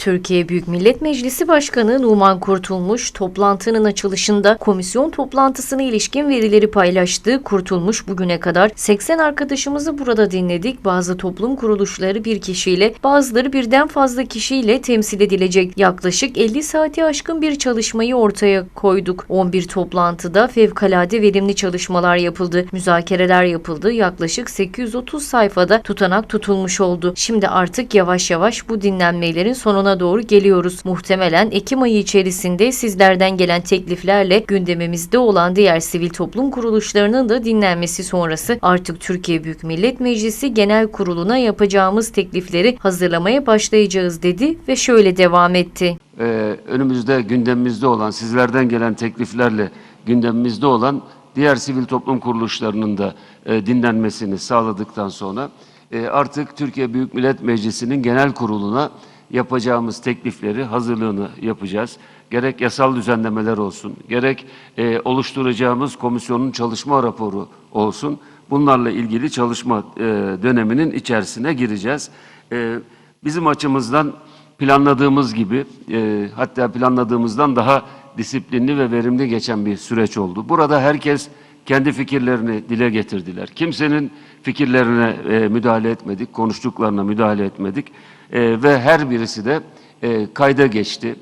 Türkiye Büyük Millet Meclisi Başkanı Numan Kurtulmuş toplantının açılışında komisyon toplantısına ilişkin verileri paylaştı. Kurtulmuş bugüne kadar 80 arkadaşımızı burada dinledik. Bazı toplum kuruluşları bir kişiyle, bazıları birden fazla kişiyle temsil edilecek. Yaklaşık 50 saati aşkın bir çalışmayı ortaya koyduk. 11 toplantıda fevkalade verimli çalışmalar yapıldı. Müzakereler yapıldı. Yaklaşık 830 sayfada tutanak tutulmuş oldu. Şimdi artık yavaş yavaş bu dinlenmelerin sonuna doğru geliyoruz. Muhtemelen Ekim ayı içerisinde sizlerden gelen tekliflerle gündemimizde olan diğer sivil toplum kuruluşlarının da dinlenmesi sonrası artık Türkiye Büyük Millet Meclisi Genel Kurulu'na yapacağımız teklifleri hazırlamaya başlayacağız dedi ve şöyle devam etti. Ee, önümüzde gündemimizde olan, sizlerden gelen tekliflerle gündemimizde olan diğer sivil toplum kuruluşlarının da e, dinlenmesini sağladıktan sonra e, artık Türkiye Büyük Millet Meclisi'nin genel kuruluna yapacağımız teklifleri, hazırlığını yapacağız. Gerek yasal düzenlemeler olsun, gerek e, oluşturacağımız komisyonun çalışma raporu olsun. Bunlarla ilgili çalışma e, döneminin içerisine gireceğiz. E, bizim açımızdan planladığımız gibi e, hatta planladığımızdan daha disiplinli ve verimli geçen bir süreç oldu. Burada herkes kendi fikirlerini dile getirdiler. Kimsenin fikirlerine e, müdahale etmedik, konuştuklarına müdahale etmedik E, ve her birisi de e, kayda geçti.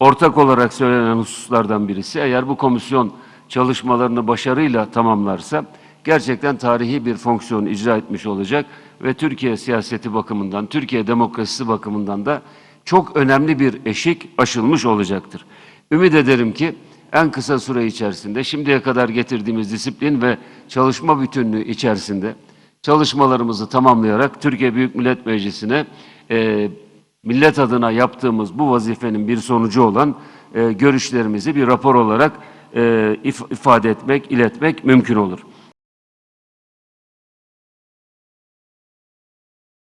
Ortak olarak söylenen hususlardan birisi eğer bu komisyon çalışmalarını başarıyla tamamlarsa gerçekten tarihi bir fonksiyon icra etmiş olacak ve Türkiye siyaseti bakımından, Türkiye demokrasisi bakımından da çok önemli bir eşik aşılmış olacaktır. Ümit ederim ki en kısa süre içerisinde şimdiye kadar getirdiğimiz disiplin ve çalışma bütünlüğü içerisinde çalışmalarımızı tamamlayarak Türkiye Büyük Millet Meclisi'ne e, millet adına yaptığımız bu vazifenin bir sonucu olan e, görüşlerimizi bir rapor olarak e, if- ifade etmek, iletmek mümkün olur.